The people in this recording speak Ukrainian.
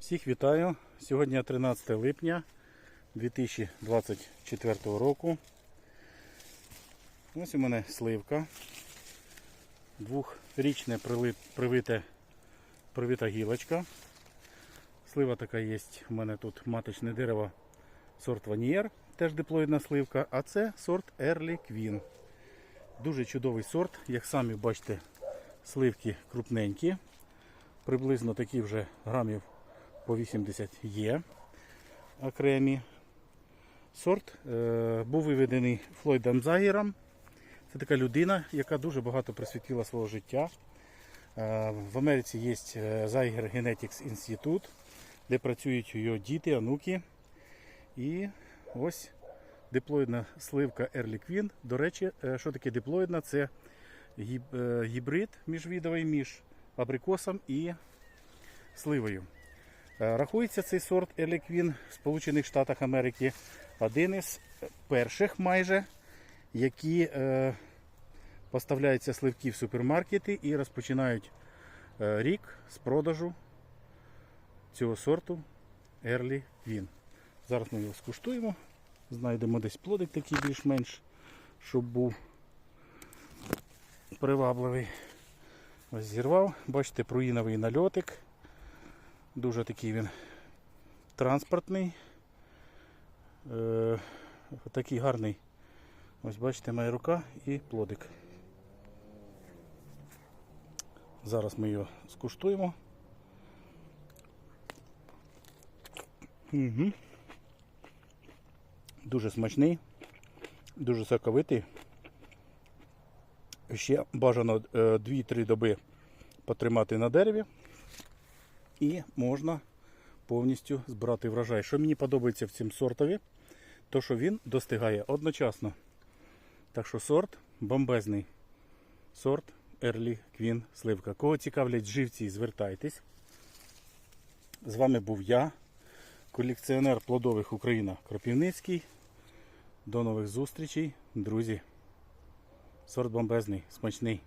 Всіх вітаю. Сьогодні 13 липня 2024 року. Ось у мене сливка. Двохрічне привите, привита гілочка. Слива така є. У мене тут маточне дерево сорт Ванієр, теж диплоїдна сливка, а це сорт Early Queen. Дуже чудовий сорт, як самі бачите, сливки крупненькі. Приблизно такі вже грамів по 80 є окремі. Сорт е, був виведений Флойдом Загіром. Це така людина, яка дуже багато присвятила свого життя. Е, в Америці є Zeiger Genetics Institute, де працюють його діти, онуки. І ось диплоїдна сливка Early Queen. До речі, е, що таке диплоїдна? Це гіб- гібрид міжвідовий між абрикосом і сливою. Е, Рахується цей сорт Queen в Сполучених Штатах Америки один із перших майже, які е, поставляються сливки в супермаркети і розпочинають е, рік з продажу цього сорту Early Queen. Зараз ми його скуштуємо. Знайдемо десь плодик такий більш-менш, щоб був привабливий. Ось зірвав. Бачите, пруїновий нальотик. Дуже такий він транспортний. Е, такий гарний. Ось бачите, моя рука і плодик. Зараз ми його скуштуємо. Угу. Дуже смачний, дуже соковитий. Ще бажано е, 2-3 доби потримати на дереві. І можна повністю збирати врожай. Що мені подобається в цьому сортові, то що він достигає одночасно. Так що сорт бомбезний. Сорт Early Queen сливка. Кого цікавлять живці, звертайтесь. З вами був я, колекціонер плодових Україна Кропівницький. До нових зустрічей, друзі. Сорт бомбезний, смачний.